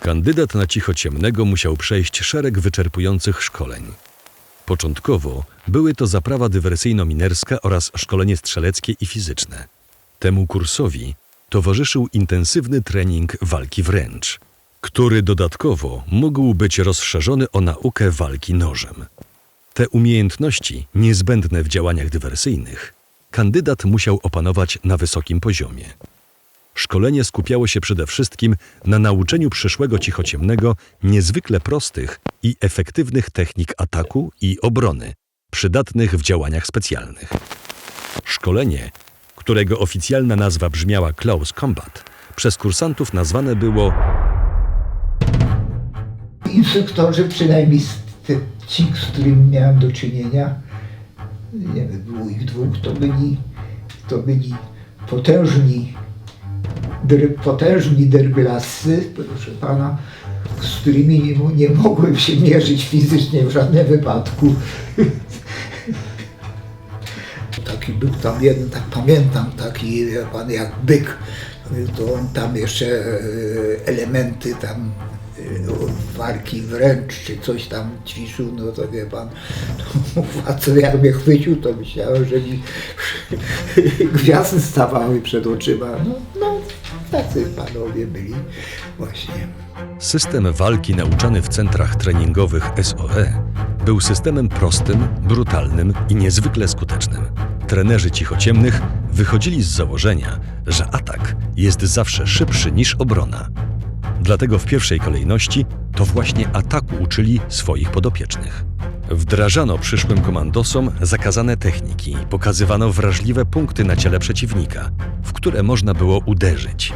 Kandydat na cichociemnego musiał przejść szereg wyczerpujących szkoleń. Początkowo były to zaprawa dywersyjno-minerska oraz szkolenie strzeleckie i fizyczne. Temu kursowi towarzyszył intensywny trening walki wręcz, który dodatkowo mógł być rozszerzony o naukę walki nożem. Te umiejętności, niezbędne w działaniach dywersyjnych, kandydat musiał opanować na wysokim poziomie. Szkolenie skupiało się przede wszystkim na nauczeniu przyszłego cichociemnego niezwykle prostych i efektywnych technik ataku i obrony, przydatnych w działaniach specjalnych. Szkolenie, którego oficjalna nazwa brzmiała Close Combat, przez kursantów nazwane było Instruktorzy, przynajmniej te, ci, z którymi miałem do czynienia, nie wiem, było ich dwóch, to byli, to byli potężni, potężni derglasy, proszę pana, z którymi nie, nie mogłem się mierzyć fizycznie w żadnym wypadku. Taki był tam jeden, tak pamiętam, taki pan jak byk, to on tam jeszcze e, elementy tam e, walki wręcz, czy coś tam ćwiczył, no to wie pan, to a co jak mnie chwycił, to myślałem, że mi gwiazdy stawały przed oczyma. No, no tacy panowie byli właśnie. System walki nauczany w centrach treningowych SOE był systemem prostym, brutalnym i niezwykle skutecznym. Trenerzy cichociemnych wychodzili z założenia, że atak jest zawsze szybszy niż obrona. Dlatego w pierwszej kolejności to właśnie ataku uczyli swoich podopiecznych. Wdrażano przyszłym komandosom zakazane techniki, pokazywano wrażliwe punkty na ciele przeciwnika, w które można było uderzyć.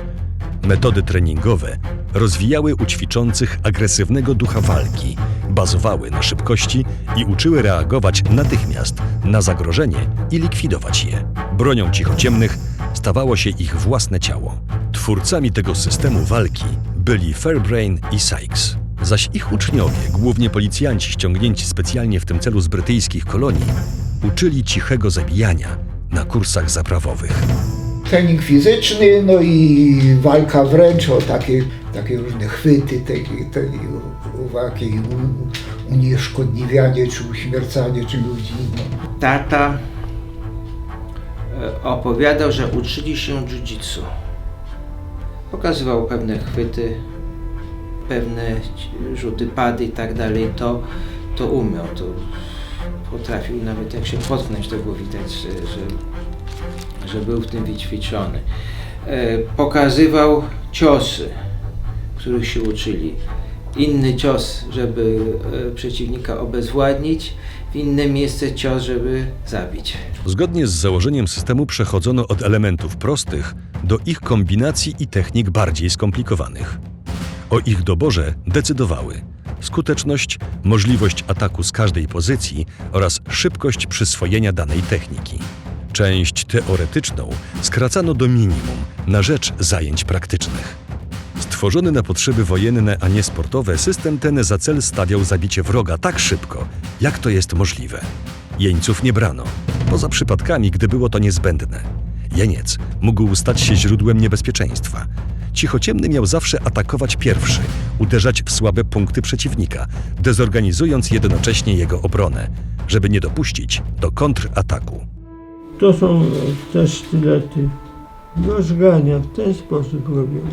Metody treningowe rozwijały u ćwiczących agresywnego ducha walki, bazowały na szybkości i uczyły reagować natychmiast na zagrożenie i likwidować je. Bronią cichociemnych stawało się ich własne ciało. Twórcami tego systemu walki byli Fairbrain i Sykes. Zaś ich uczniowie, głównie policjanci ściągnięci specjalnie w tym celu z brytyjskich kolonii, uczyli cichego zabijania na kursach zaprawowych. trening fizyczny, no i walka wręcz o takie, takie różne chwyty, takie, takie uwagi, u- unieszkodliwianie czy uśmiercanie czy ludzi. No. Tata e, opowiadał, że uczyli się jiu-jitsu. Pokazywał pewne chwyty, pewne rzuty pady i tak dalej. To, to umiał, to potrafił nawet jak się potknąć, to było widać, że, że, że był w tym wyćwiczony. E, Pokazywał ciosy, których się uczyli. Inny cios, żeby e, przeciwnika obezwładnić, w inne miejsce cios, żeby zabić. Zgodnie z założeniem systemu przechodzono od elementów prostych do ich kombinacji i technik bardziej skomplikowanych. O ich doborze decydowały skuteczność, możliwość ataku z każdej pozycji oraz szybkość przyswojenia danej techniki. Część teoretyczną skracano do minimum na rzecz zajęć praktycznych. Stworzony na potrzeby wojenne, a nie sportowe, system ten za cel stawiał zabicie wroga tak szybko, jak to jest możliwe. Jeńców nie brano, poza przypadkami, gdy było to niezbędne. Jeniec mógł stać się źródłem niebezpieczeństwa. Cichociemny miał zawsze atakować pierwszy, uderzać w słabe punkty przeciwnika, dezorganizując jednocześnie jego obronę, żeby nie dopuścić do kontrataku. To są te sztylety do żgania, w ten sposób robione.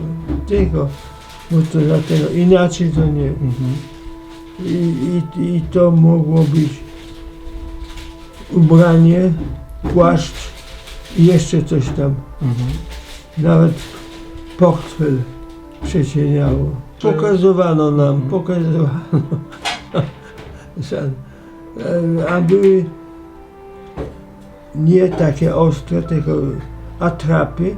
Tylko, bo to dlatego, inaczej to nie. I, i, I to mogło być ubranie, płaszcz i jeszcze coś tam. Nawet portfel przecieniało. Pokazywano nam, pokazywano. Że- e, A były nie takie ostre, tylko atrapy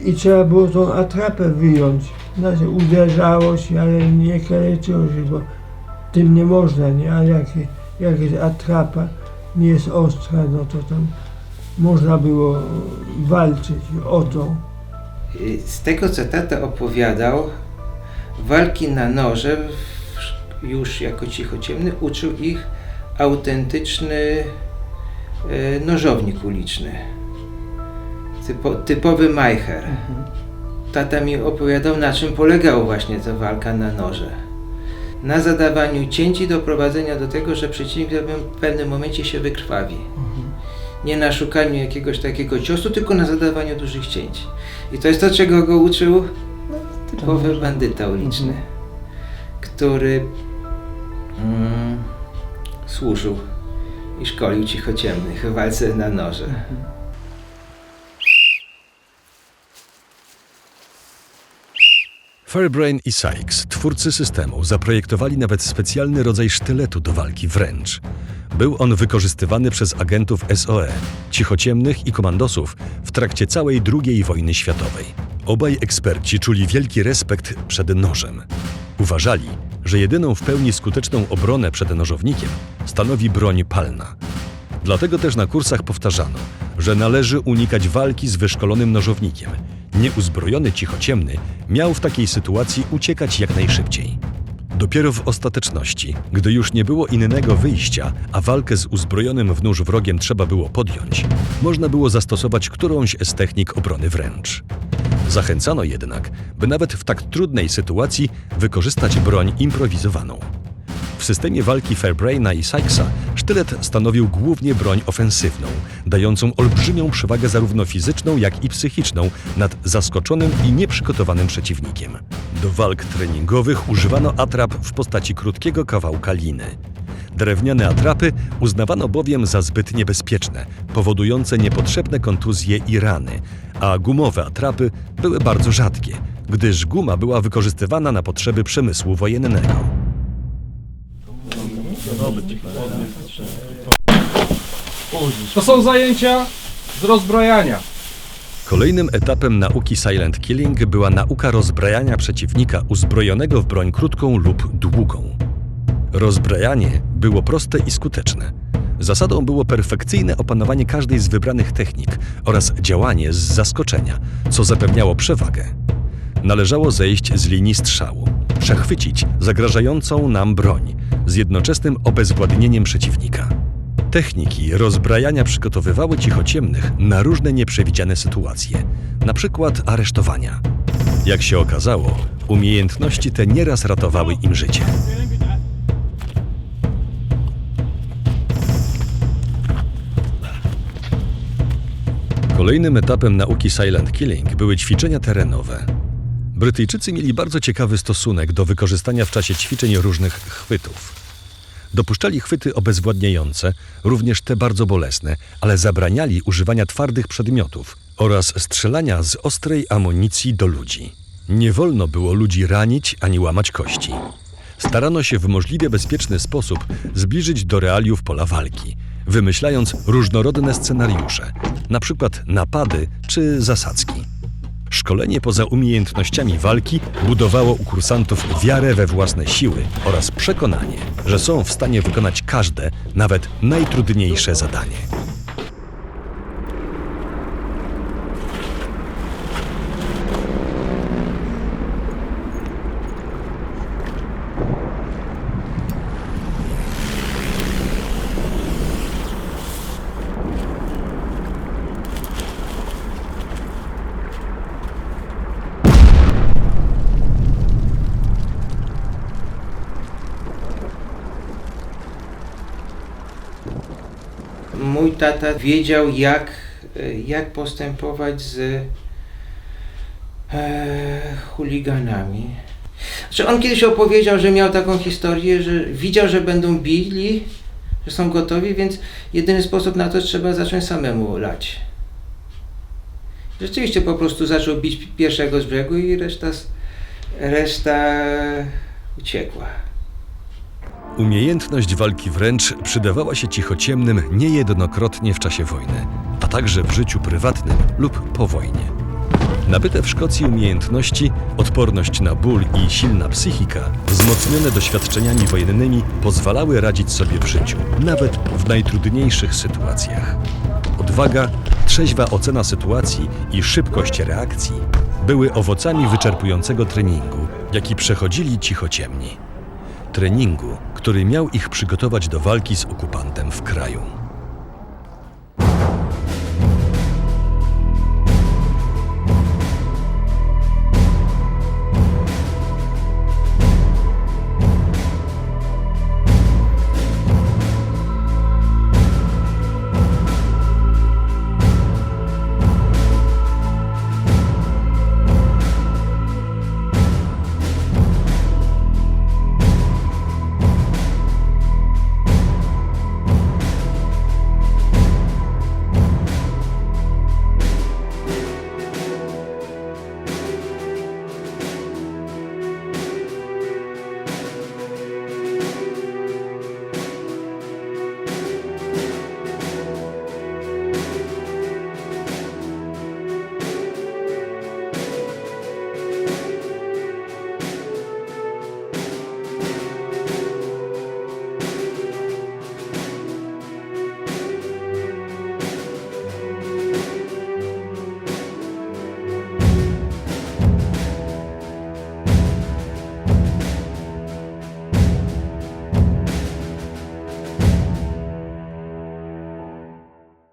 i trzeba było tą atrapę wyjąć. Znaczy uderzało się, ale nie kaleczyło się, bo tym nie można, nie? A jak, jak jest atrapa, nie jest ostra, no to tam można było walczyć o to. Y, Z tego co tata opowiadał, walki na noże już jako cichociemny uczył ich autentyczny e, nożownik uliczny. Typo, typowy majcher. tata mi opowiadał, na czym polegała właśnie ta walka na noże. Na zadawaniu cięć i doprowadzenia do tego, że przeciwnik w pewnym momencie się wykrwawi. Nie na szukaniu jakiegoś takiego ciosu, tylko na zadawaniu dużych cięć. I to jest to, czego go uczył no, typowy bandyta uliczny, który mm, służył i szkolił cichociemnych w walce na noże. Fairbrain i Sykes, twórcy systemu, zaprojektowali nawet specjalny rodzaj sztyletu do walki wręcz. Był on wykorzystywany przez agentów SOE, cichociemnych i komandosów w trakcie całej II wojny światowej. Obaj eksperci czuli wielki respekt przed nożem. Uważali, że jedyną w pełni skuteczną obronę przed nożownikiem stanowi broń palna. Dlatego też na kursach powtarzano, że należy unikać walki z wyszkolonym nożownikiem. Nieuzbrojony cichociemny miał w takiej sytuacji uciekać jak najszybciej. Dopiero w ostateczności, gdy już nie było innego wyjścia, a walkę z uzbrojonym w nóż wrogiem trzeba było podjąć, można było zastosować którąś z technik obrony wręcz. Zachęcano jednak, by nawet w tak trudnej sytuacji wykorzystać broń improwizowaną. W systemie walki Fairbraina i Sykesa sztylet stanowił głównie broń ofensywną, dającą olbrzymią przewagę zarówno fizyczną, jak i psychiczną nad zaskoczonym i nieprzygotowanym przeciwnikiem. Do walk treningowych używano atrap w postaci krótkiego kawałka liny. Drewniane atrapy uznawano bowiem za zbyt niebezpieczne, powodujące niepotrzebne kontuzje i rany, a gumowe atrapy były bardzo rzadkie, gdyż guma była wykorzystywana na potrzeby przemysłu wojennego. To są zajęcia z rozbrajania. Kolejnym etapem nauki Silent Killing była nauka rozbrajania przeciwnika uzbrojonego w broń krótką lub długą. Rozbrajanie było proste i skuteczne. Zasadą było perfekcyjne opanowanie każdej z wybranych technik oraz działanie z zaskoczenia, co zapewniało przewagę. Należało zejść z linii strzału, przechwycić zagrażającą nam broń z jednoczesnym obezwładnieniem przeciwnika. Techniki rozbrajania przygotowywały cichociemnych na różne nieprzewidziane sytuacje, na przykład aresztowania. Jak się okazało, umiejętności te nieraz ratowały im życie. Kolejnym etapem nauki Silent Killing były ćwiczenia terenowe. Brytyjczycy mieli bardzo ciekawy stosunek do wykorzystania w czasie ćwiczeń różnych chwytów. Dopuszczali chwyty obezwładniające, również te bardzo bolesne, ale zabraniali używania twardych przedmiotów oraz strzelania z ostrej amunicji do ludzi. Nie wolno było ludzi ranić ani łamać kości. Starano się w możliwie bezpieczny sposób zbliżyć do realiów pola walki, wymyślając różnorodne scenariusze, na przykład napady czy zasadzki. Szkolenie poza umiejętnościami walki budowało u kursantów wiarę we własne siły oraz przekonanie, że są w stanie wykonać każde, nawet najtrudniejsze zadanie. Mój tata wiedział, jak, e, jak postępować z e, chuliganami. Znaczy on kiedyś opowiedział, że miał taką historię, że widział, że będą bili, że są gotowi, więc jedyny sposób na to trzeba zacząć samemu lać. Rzeczywiście po prostu zaczął bić pierwszego z brzegu i reszta, reszta uciekła. Umiejętność walki wręcz przydawała się cichociemnym niejednokrotnie w czasie wojny, a także w życiu prywatnym lub po wojnie. Nabyte w Szkocji umiejętności, odporność na ból i silna psychika, wzmocnione doświadczeniami wojennymi, pozwalały radzić sobie w życiu, nawet w najtrudniejszych sytuacjach. Odwaga, trzeźwa ocena sytuacji i szybkość reakcji były owocami wyczerpującego treningu, jaki przechodzili cichociemni treningu, który miał ich przygotować do walki z okupantem w kraju.